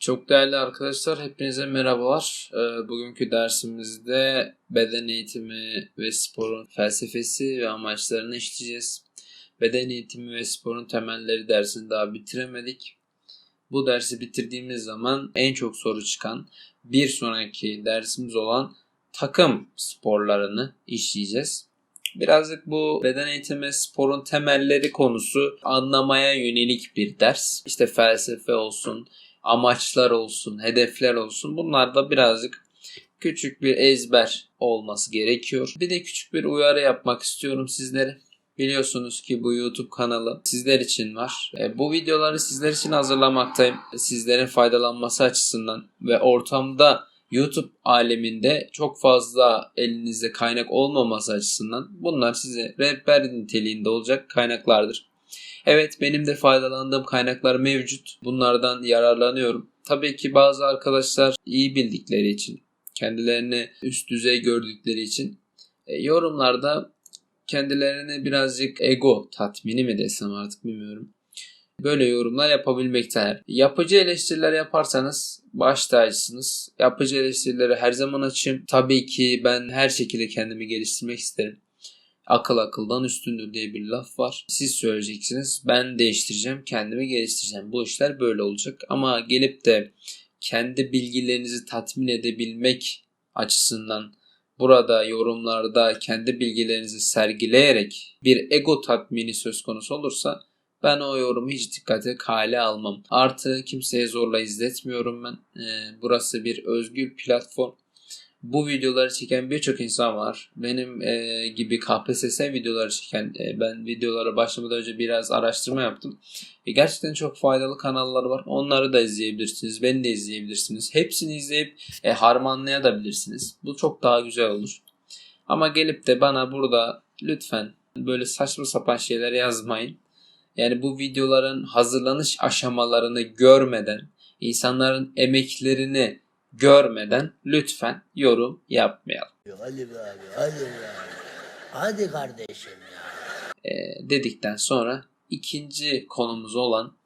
Çok değerli arkadaşlar, hepinize merhabalar. Ee, Bugünkü dersimizde beden eğitimi ve sporun felsefesi ve amaçlarını işleyeceğiz. Beden eğitimi ve sporun temelleri dersini daha bitiremedik. Bu dersi bitirdiğimiz zaman en çok soru çıkan bir sonraki dersimiz olan takım sporlarını işleyeceğiz. Birazcık bu beden eğitimi sporun temelleri konusu anlamaya yönelik bir ders. İşte felsefe olsun, amaçlar olsun, hedefler olsun. Bunlar da birazcık küçük bir ezber olması gerekiyor. Bir de küçük bir uyarı yapmak istiyorum sizlere. Biliyorsunuz ki bu YouTube kanalı sizler için var. E, bu videoları sizler için hazırlamaktayım. Sizlerin faydalanması açısından ve ortamda YouTube aleminde çok fazla elinizde kaynak olmaması açısından bunlar size rehber niteliğinde olacak kaynaklardır. Evet benim de faydalandığım kaynaklar mevcut. Bunlardan yararlanıyorum. Tabii ki bazı arkadaşlar iyi bildikleri için, kendilerini üst düzey gördükleri için e, yorumlarda kendilerine birazcık ego tatmini mi desem artık bilmiyorum. Böyle yorumlar yapabilmekteler. Yapıcı eleştiriler yaparsanız baş tacısınız. Yapıcı eleştirileri her zaman açayım. Tabii ki ben her şekilde kendimi geliştirmek isterim akıl akıldan üstündür diye bir laf var. Siz söyleyeceksiniz. Ben değiştireceğim, kendimi geliştireceğim. Bu işler böyle olacak. Ama gelip de kendi bilgilerinizi tatmin edebilmek açısından burada yorumlarda kendi bilgilerinizi sergileyerek bir ego tatmini söz konusu olursa ben o yorumu hiç dikkate kale almam. Artı kimseye zorla izletmiyorum ben. Ee, burası bir özgür platform bu videoları çeken birçok insan var. Benim e, gibi KPSS videoları çeken, e, ben videolara başlamadan önce biraz araştırma yaptım. E, gerçekten çok faydalı kanallar var. Onları da izleyebilirsiniz. Beni de izleyebilirsiniz. Hepsini izleyip e, harmanlayabilirsiniz. Bu çok daha güzel olur. Ama gelip de bana burada lütfen böyle saçma sapan şeyler yazmayın. Yani bu videoların hazırlanış aşamalarını görmeden, insanların emeklerini görmeden lütfen yorum yapmayalım. Hadi be abi, hadi be abi. Hadi kardeşim ya. E, dedikten sonra ikinci konumuz olan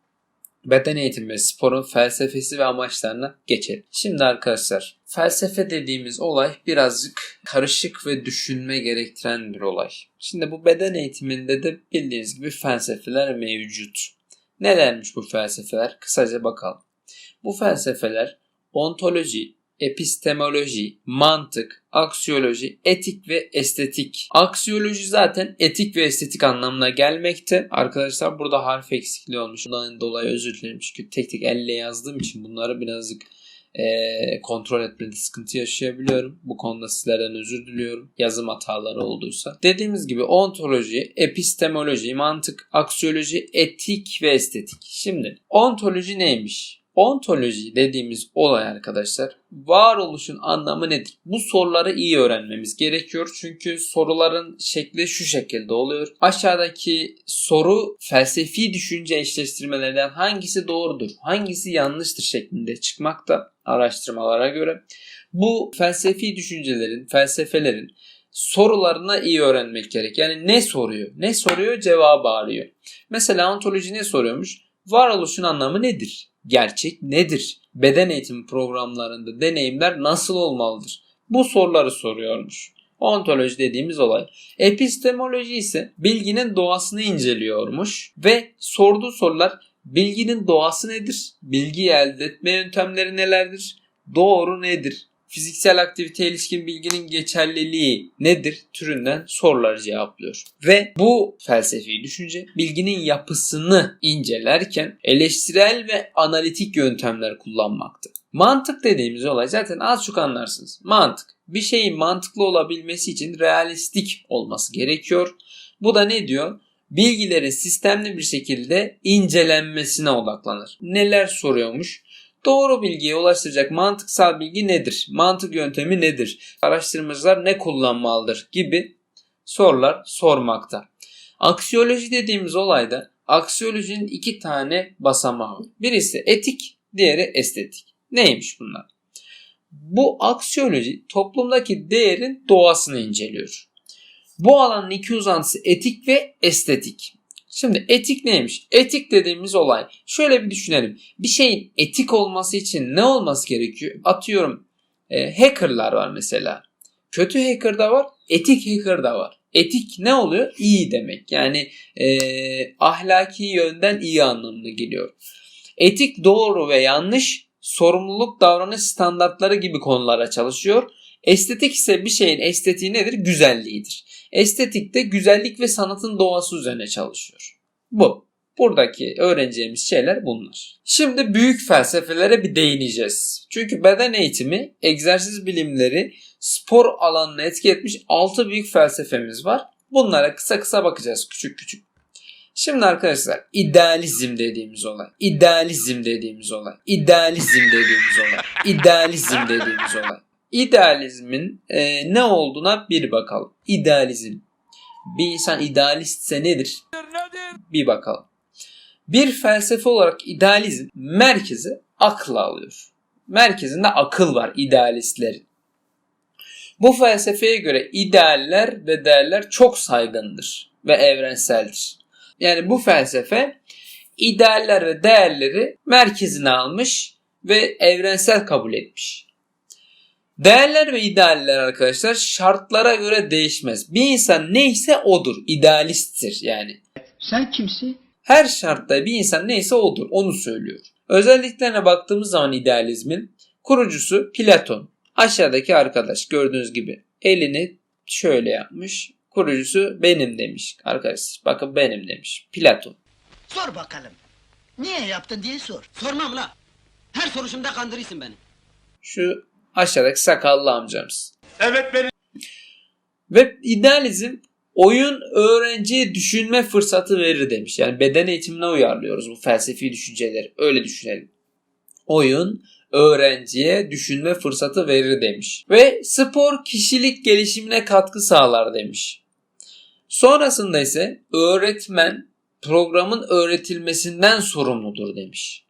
beden eğitimi ve sporun felsefesi ve amaçlarına geçelim. Şimdi arkadaşlar felsefe dediğimiz olay birazcık karışık ve düşünme gerektiren bir olay. Şimdi bu beden eğitiminde de bildiğiniz gibi felsefeler mevcut. Nelermiş bu felsefeler? Kısaca bakalım. Bu felsefeler ontoloji, epistemoloji, mantık, aksiyoloji, etik ve estetik. Aksiyoloji zaten etik ve estetik anlamına gelmekte. Arkadaşlar burada harf eksikliği olmuş. Bundan dolayı özür dilerim. Çünkü tek tek elle yazdığım için bunları birazcık e, kontrol etmede sıkıntı yaşayabiliyorum. Bu konuda sizlerden özür diliyorum. Yazım hataları olduysa. Dediğimiz gibi ontoloji, epistemoloji, mantık, aksiyoloji, etik ve estetik. Şimdi ontoloji neymiş? Ontoloji dediğimiz olay arkadaşlar varoluşun anlamı nedir? Bu soruları iyi öğrenmemiz gerekiyor. Çünkü soruların şekli şu şekilde oluyor. Aşağıdaki soru felsefi düşünce eşleştirmelerinden hangisi doğrudur, hangisi yanlıştır şeklinde çıkmakta araştırmalara göre. Bu felsefi düşüncelerin, felsefelerin sorularına iyi öğrenmek gerek. Yani ne soruyor? Ne soruyor? Cevabı arıyor. Mesela ontoloji ne soruyormuş? Varoluşun anlamı nedir? Gerçek nedir? Beden eğitimi programlarında deneyimler nasıl olmalıdır? Bu soruları soruyormuş. Ontoloji dediğimiz olay. Epistemoloji ise bilginin doğasını inceliyormuş ve sorduğu sorular bilginin doğası nedir? Bilgi elde etme yöntemleri nelerdir? Doğru nedir? Fiziksel aktivite ilişkin bilginin geçerliliği nedir türünden soruları cevaplıyor. Ve bu felsefi düşünce bilginin yapısını incelerken eleştirel ve analitik yöntemler kullanmakta. Mantık dediğimiz olay zaten az çok anlarsınız. Mantık. Bir şeyin mantıklı olabilmesi için realistik olması gerekiyor. Bu da ne diyor? Bilgilerin sistemli bir şekilde incelenmesine odaklanır. Neler soruyormuş? Doğru bilgiye ulaştıracak mantıksal bilgi nedir? Mantık yöntemi nedir? Araştırmacılar ne kullanmalıdır? gibi sorular sormakta. Aksiyoloji dediğimiz olayda aksiyolojinin iki tane basamağı var. Birisi etik, diğeri estetik. Neymiş bunlar? Bu aksiyoloji toplumdaki değerin doğasını inceliyor. Bu alanın iki uzantısı etik ve estetik. Şimdi etik neymiş? Etik dediğimiz olay. Şöyle bir düşünelim. Bir şeyin etik olması için ne olması gerekiyor? Atıyorum e, hackerlar var mesela. Kötü hacker da var, etik hacker da var. Etik ne oluyor? İyi demek. Yani e, ahlaki yönden iyi anlamına geliyor. Etik doğru ve yanlış, sorumluluk davranış standartları gibi konulara çalışıyor. Estetik ise bir şeyin estetiği nedir? Güzelliğidir. Estetik de güzellik ve sanatın doğası üzerine çalışıyor. Bu. Buradaki öğreneceğimiz şeyler bunlar. Şimdi büyük felsefelere bir değineceğiz. Çünkü beden eğitimi, egzersiz bilimleri, spor alanına etki etmiş 6 büyük felsefemiz var. Bunlara kısa kısa bakacağız küçük küçük. Şimdi arkadaşlar idealizm dediğimiz olay, idealizm dediğimiz olay, idealizm dediğimiz olay, idealizm dediğimiz olay. İdealizmin e, ne olduğuna bir bakalım. İdealizm. Bir insan idealistse nedir? Bir bakalım. Bir felsefe olarak idealizm merkezi akla alıyor. Merkezinde akıl var idealistlerin. Bu felsefeye göre idealler ve değerler çok saygındır ve evrenseldir. Yani bu felsefe idealler ve değerleri merkezine almış ve evrensel kabul etmiş. Değerler ve idealler arkadaşlar şartlara göre değişmez. Bir insan neyse odur. İdealisttir yani. Sen kimsin? Her şartta bir insan neyse odur. Onu söylüyor. Özelliklerine baktığımız zaman idealizmin kurucusu Platon. Aşağıdaki arkadaş gördüğünüz gibi elini şöyle yapmış. Kurucusu benim demiş arkadaşlar. Bakın benim demiş. Platon. Sor bakalım. Niye yaptın diye sor. Sormam la. Her soruşumda kandırırsın beni. Şu aşağıdaki sakallı amcamız. Evet benim. Ve idealizm oyun öğrenciye düşünme fırsatı verir demiş. Yani beden eğitimine uyarlıyoruz bu felsefi düşünceleri. Öyle düşünelim. Oyun öğrenciye düşünme fırsatı verir demiş. Ve spor kişilik gelişimine katkı sağlar demiş. Sonrasında ise öğretmen programın öğretilmesinden sorumludur demiş.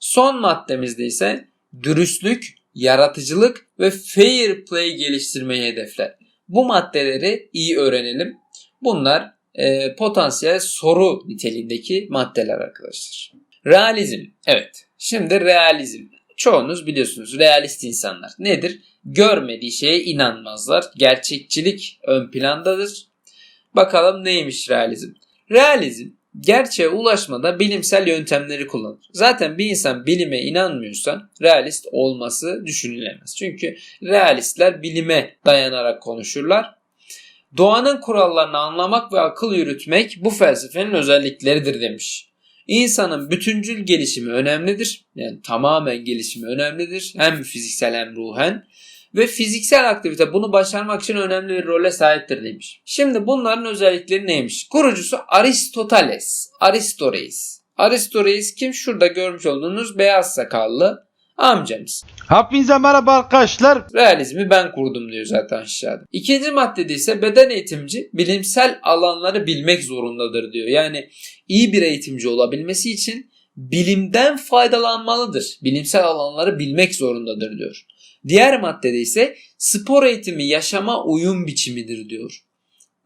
Son maddemizde ise dürüstlük, yaratıcılık ve fair play geliştirmeyi hedefler. Bu maddeleri iyi öğrenelim. Bunlar e, potansiyel soru niteliğindeki maddeler arkadaşlar. Realizm. Evet. Şimdi realizm. Çoğunuz biliyorsunuz realist insanlar. Nedir? Görmediği şeye inanmazlar. Gerçekçilik ön plandadır. Bakalım neymiş realizm? Realizm gerçeğe ulaşmada bilimsel yöntemleri kullanır. Zaten bir insan bilime inanmıyorsa realist olması düşünülemez. Çünkü realistler bilime dayanarak konuşurlar. Doğanın kurallarını anlamak ve akıl yürütmek bu felsefenin özellikleridir demiş. İnsanın bütüncül gelişimi önemlidir. Yani tamamen gelişimi önemlidir. Hem fiziksel hem ruhen. Ve fiziksel aktivite bunu başarmak için önemli bir role sahiptir demiş. Şimdi bunların özellikleri neymiş? Kurucusu Aristoteles, Aristoreis. Aristoreis kim? Şurada görmüş olduğunuz beyaz sakallı amcamız. Hepinize merhaba arkadaşlar. Realizmi ben kurdum diyor zaten aşağıda. İkinci maddede ise beden eğitimci bilimsel alanları bilmek zorundadır diyor. Yani iyi bir eğitimci olabilmesi için bilimden faydalanmalıdır. Bilimsel alanları bilmek zorundadır diyor. Diğer maddede ise spor eğitimi yaşama uyum biçimidir diyor.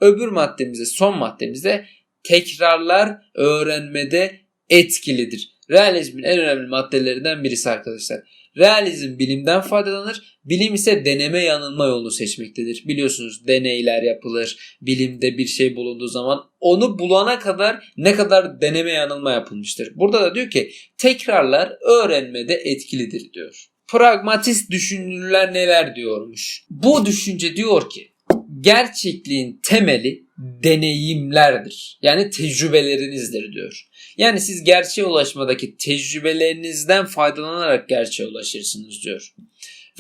Öbür maddemizde son maddemizde tekrarlar öğrenmede etkilidir. Realizmin en önemli maddelerinden birisi arkadaşlar. Realizm bilimden faydalanır. Bilim ise deneme yanılma yolunu seçmektedir. Biliyorsunuz deneyler yapılır. Bilimde bir şey bulunduğu zaman onu bulana kadar ne kadar deneme yanılma yapılmıştır. Burada da diyor ki tekrarlar öğrenmede etkilidir diyor. Pragmatist düşünürler neler diyormuş. Bu düşünce diyor ki gerçekliğin temeli deneyimlerdir. Yani tecrübelerinizdir diyor. Yani siz gerçeğe ulaşmadaki tecrübelerinizden faydalanarak gerçeğe ulaşırsınız diyor.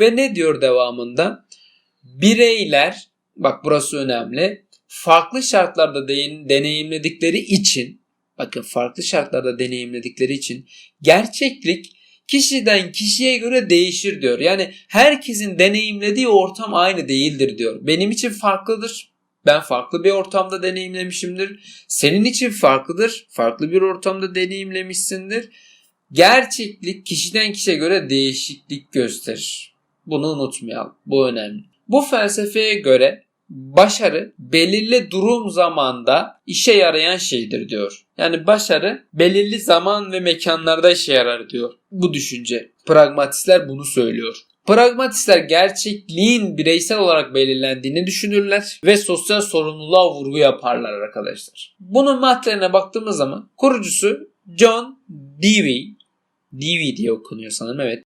Ve ne diyor devamında? Bireyler, bak burası önemli, farklı şartlarda de- deneyimledikleri için, bakın farklı şartlarda deneyimledikleri için gerçeklik kişiden kişiye göre değişir diyor. Yani herkesin deneyimlediği ortam aynı değildir diyor. Benim için farklıdır. Ben farklı bir ortamda deneyimlemişimdir. Senin için farklıdır. Farklı bir ortamda deneyimlemişsindir. Gerçeklik kişiden kişiye göre değişiklik gösterir. Bunu unutmayalım. Bu önemli. Bu felsefeye göre başarı belirli durum zamanda işe yarayan şeydir diyor. Yani başarı belirli zaman ve mekanlarda işe yarar diyor bu düşünce. Pragmatistler bunu söylüyor. Pragmatistler gerçekliğin bireysel olarak belirlendiğini düşünürler ve sosyal sorumluluğa vurgu yaparlar arkadaşlar. Bunun maddelerine baktığımız zaman kurucusu John Dewey, Dewey diye okunuyor sanırım evet.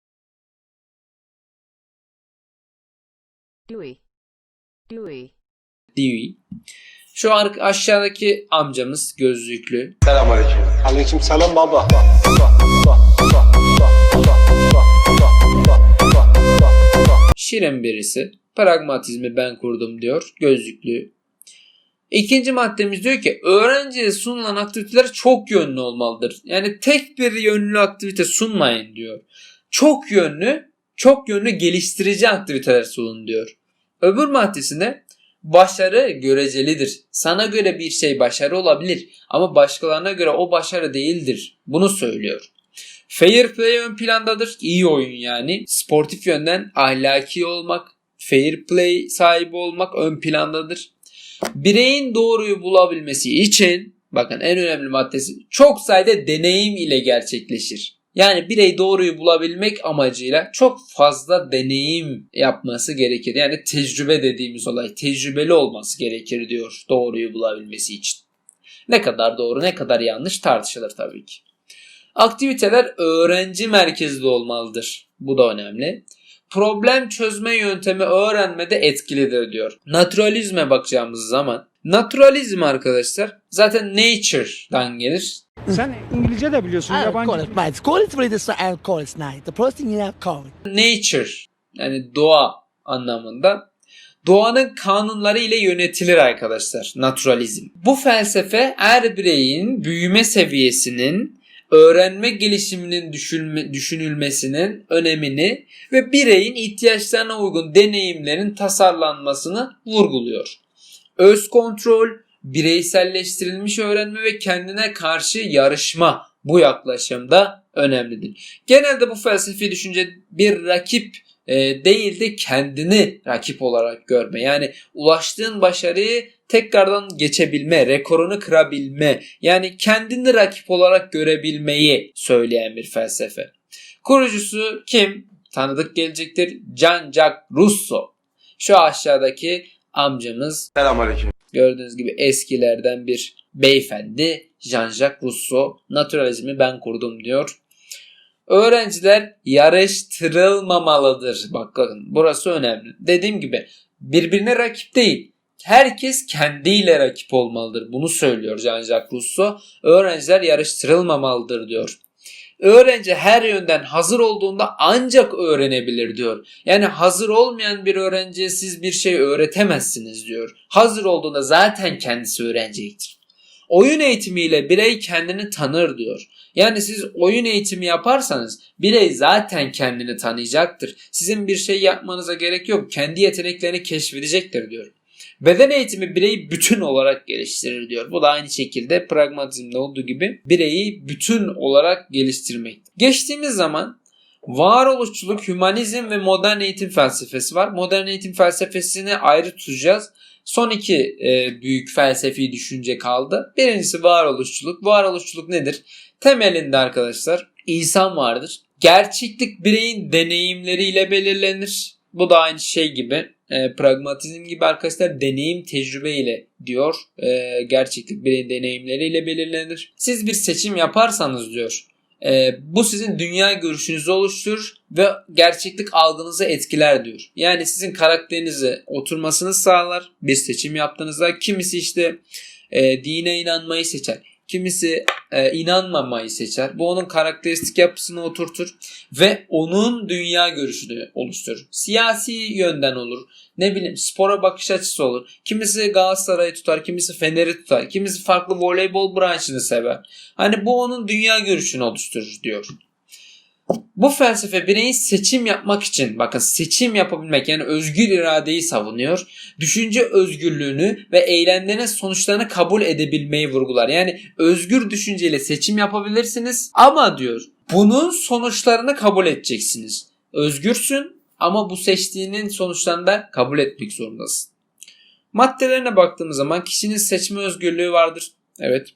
Dewey. Dewey. Dewey. Şu ar- aşağıdaki amcamız gözlüklü. Aleyküm selam baba. Şirin birisi. Pragmatizmi ben kurdum diyor. Gözlüklü. İkinci maddemiz diyor ki öğrenciye sunulan aktiviteler çok yönlü olmalıdır. Yani tek bir yönlü aktivite sunmayın diyor. Çok yönlü, çok yönlü geliştirici aktiviteler sunun diyor. Öbür maddesinde başarı görecelidir. Sana göre bir şey başarı olabilir ama başkalarına göre o başarı değildir. Bunu söylüyor. Fair play ön plandadır. İyi oyun yani. Sportif yönden ahlaki olmak, fair play sahibi olmak ön plandadır. Bireyin doğruyu bulabilmesi için bakın en önemli maddesi çok sayıda deneyim ile gerçekleşir. Yani birey doğruyu bulabilmek amacıyla çok fazla deneyim yapması gerekir. Yani tecrübe dediğimiz olay tecrübeli olması gerekir diyor doğruyu bulabilmesi için. Ne kadar doğru ne kadar yanlış tartışılır tabii ki. Aktiviteler öğrenci merkezli olmalıdır. Bu da önemli. Problem çözme yöntemi öğrenmede etkilidir diyor. Naturalizme bakacağımız zaman naturalizm arkadaşlar zaten nature'dan gelir. Sen İngilizce de biliyorsun I call yabancı. it. Call it it and call it night. The first thing you have called. Nature yani doğa anlamında doğanın kanunları ile yönetilir arkadaşlar naturalizm. Bu felsefe her bireyin büyüme seviyesinin öğrenme gelişiminin düşünme, düşünülmesinin önemini ve bireyin ihtiyaçlarına uygun deneyimlerin tasarlanmasını vurguluyor. Öz kontrol, bireyselleştirilmiş öğrenme ve kendine karşı yarışma bu yaklaşımda önemlidir. Genelde bu felsefi düşünce bir rakip e, değil de kendini rakip olarak görme. Yani ulaştığın başarıyı tekrardan geçebilme, rekorunu kırabilme, yani kendini rakip olarak görebilmeyi söyleyen bir felsefe. Kurucusu kim? Tanıdık gelecektir. Jean-Jacques Rousseau. Şu aşağıdaki amcamız Selamünaleyküm. gördüğünüz gibi eskilerden bir beyefendi Jean-Jacques Rousseau naturalizmi ben kurdum diyor. Öğrenciler yarıştırılmamalıdır. Bakın burası önemli. Dediğim gibi birbirine rakip değil. Herkes kendiyle rakip olmalıdır. Bunu söylüyor Jean-Jacques Rousseau. Öğrenciler yarıştırılmamalıdır diyor. Öğrenci her yönden hazır olduğunda ancak öğrenebilir diyor. Yani hazır olmayan bir öğrenciye siz bir şey öğretemezsiniz diyor. Hazır olduğunda zaten kendisi öğrenecektir. Oyun eğitimiyle birey kendini tanır diyor. Yani siz oyun eğitimi yaparsanız birey zaten kendini tanıyacaktır. Sizin bir şey yapmanıza gerek yok. Kendi yeteneklerini keşfedecektir diyor. Beden eğitimi bireyi bütün olarak geliştirir diyor. Bu da aynı şekilde pragmatizmde olduğu gibi bireyi bütün olarak geliştirmek. Geçtiğimiz zaman varoluşçuluk, hümanizm ve modern eğitim felsefesi var. Modern eğitim felsefesini ayrı tutacağız. Son iki e, büyük felsefi düşünce kaldı. Birincisi varoluşçuluk. Varoluşçuluk nedir? Temelinde arkadaşlar insan vardır. Gerçeklik bireyin deneyimleriyle belirlenir. Bu da aynı şey gibi. E, pragmatizm gibi arkadaşlar deneyim tecrübeyle diyor. E, gerçeklik bireyin deneyimleriyle belirlenir. Siz bir seçim yaparsanız diyor. e, bu sizin dünya görüşünüzü oluşturur ve gerçeklik algınızı etkiler diyor. Yani sizin karakterinize oturmasını sağlar bir seçim yaptığınızda. Kimisi işte e, dine inanmayı seçer. Kimisi e, inanmamayı seçer. Bu onun karakteristik yapısını oturtur ve onun dünya görüşünü oluşturur. Siyasi yönden olur. Ne bileyim spora bakış açısı olur. Kimisi Galatasaray'ı tutar, kimisi Fener'i tutar, kimisi farklı voleybol branşını sever. Hani bu onun dünya görüşünü oluşturur diyor. Bu felsefe bireyin seçim yapmak için bakın seçim yapabilmek yani özgür iradeyi savunuyor. Düşünce özgürlüğünü ve eylemlerin sonuçlarını kabul edebilmeyi vurgular. Yani özgür düşünceyle seçim yapabilirsiniz ama diyor bunun sonuçlarını kabul edeceksiniz. Özgürsün ama bu seçtiğinin sonuçlarını da kabul etmek zorundasın. Maddelerine baktığımız zaman kişinin seçme özgürlüğü vardır. Evet.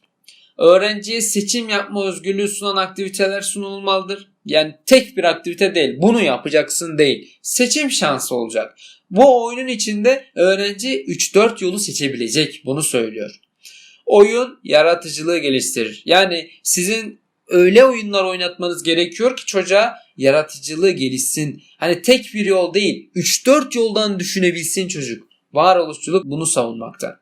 Öğrenciye seçim yapma özgürlüğü sunan aktiviteler sunulmalıdır. Yani tek bir aktivite değil. Bunu yapacaksın değil. Seçim şansı olacak. Bu oyunun içinde öğrenci 3-4 yolu seçebilecek. Bunu söylüyor. Oyun yaratıcılığı geliştirir. Yani sizin öyle oyunlar oynatmanız gerekiyor ki çocuğa yaratıcılığı gelişsin. Hani tek bir yol değil, 3-4 yoldan düşünebilsin çocuk. Varoluşçuluk bunu savunmakta.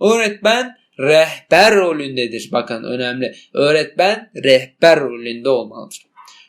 Öğretmen rehber rolündedir. Bakın önemli. Öğretmen rehber rolünde olmalıdır.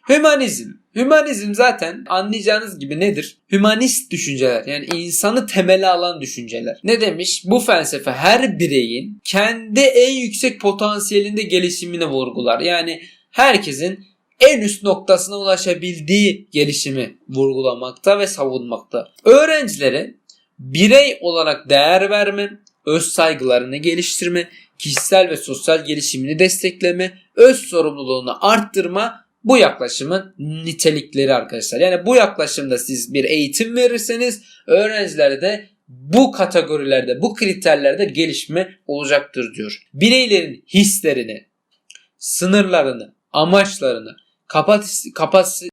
Hümanizm. Hümanizm zaten anlayacağınız gibi nedir? Hümanist düşünceler yani insanı temele alan düşünceler. Ne demiş? Bu felsefe her bireyin kendi en yüksek potansiyelinde gelişimini vurgular. Yani herkesin en üst noktasına ulaşabildiği gelişimi vurgulamakta ve savunmakta. Öğrencilere birey olarak değer verme, öz saygılarını geliştirme, kişisel ve sosyal gelişimini destekleme, öz sorumluluğunu arttırma bu yaklaşımın nitelikleri arkadaşlar. Yani bu yaklaşımda siz bir eğitim verirseniz öğrencilerde de bu kategorilerde, bu kriterlerde gelişme olacaktır diyor. Bireylerin hislerini, sınırlarını, amaçlarını, kapasite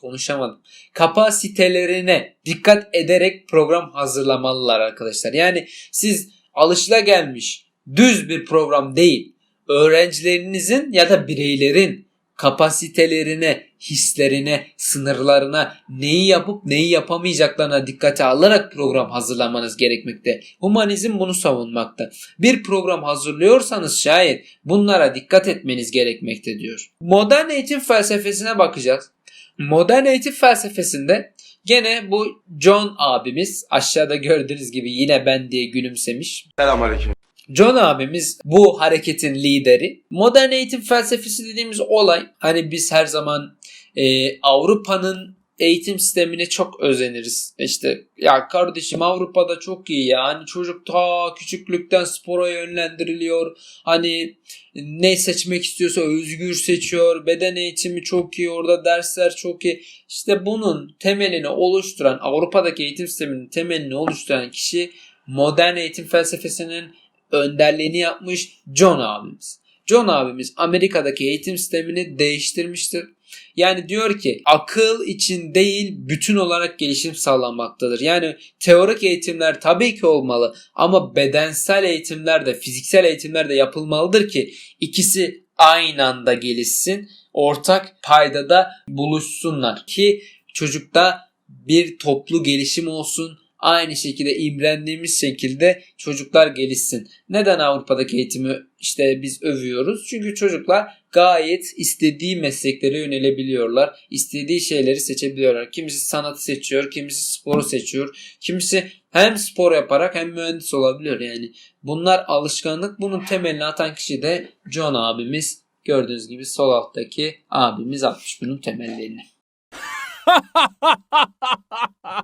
konuşamadım. Kapasitelerine dikkat ederek program hazırlamalılar arkadaşlar. Yani siz alışılagelmiş düz bir program değil, öğrencilerinizin ya da bireylerin kapasitelerine, hislerine, sınırlarına, neyi yapıp neyi yapamayacaklarına dikkate alarak program hazırlamanız gerekmekte. Humanizm bunu savunmakta. Bir program hazırlıyorsanız şayet bunlara dikkat etmeniz gerekmekte diyor. Modern eğitim felsefesine bakacağız. Modern eğitim felsefesinde gene bu John abimiz aşağıda gördüğünüz gibi yine ben diye gülümsemiş. Selamünaleyküm. John abimiz bu hareketin lideri. Modern eğitim felsefesi dediğimiz olay hani biz her zaman e, Avrupa'nın eğitim sistemine çok özeniriz. İşte ya kardeşim Avrupa'da çok iyi ya. Hani çocuk ta küçüklükten spora yönlendiriliyor. Hani ne seçmek istiyorsa özgür seçiyor. Beden eğitimi çok iyi. Orada dersler çok iyi. İşte bunun temelini oluşturan Avrupa'daki eğitim sisteminin temelini oluşturan kişi modern eğitim felsefesinin önderliğini yapmış John abimiz. John abimiz Amerika'daki eğitim sistemini değiştirmiştir. Yani diyor ki akıl için değil bütün olarak gelişim sağlanmaktadır. Yani teorik eğitimler tabii ki olmalı ama bedensel eğitimler de fiziksel eğitimler de yapılmalıdır ki ikisi aynı anda gelişsin. Ortak paydada buluşsunlar ki çocukta bir toplu gelişim olsun. Aynı şekilde imrendiğimiz şekilde çocuklar gelişsin. Neden Avrupa'daki eğitimi işte biz övüyoruz? Çünkü çocuklar gayet istediği mesleklere yönelebiliyorlar. İstediği şeyleri seçebiliyorlar. Kimisi sanatı seçiyor, kimisi sporu seçiyor. Kimisi hem spor yaparak hem mühendis olabiliyor yani. Bunlar alışkanlık. Bunun temelini atan kişi de John abimiz. Gördüğünüz gibi sol alttaki abimiz atmış bunun temellerini.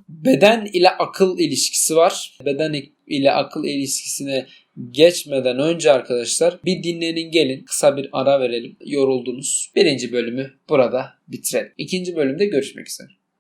Beden ile akıl ilişkisi var. Beden ile akıl ilişkisine geçmeden önce arkadaşlar bir dinlenin gelin. Kısa bir ara verelim. Yoruldunuz. Birinci bölümü burada bitirelim. İkinci bölümde görüşmek üzere.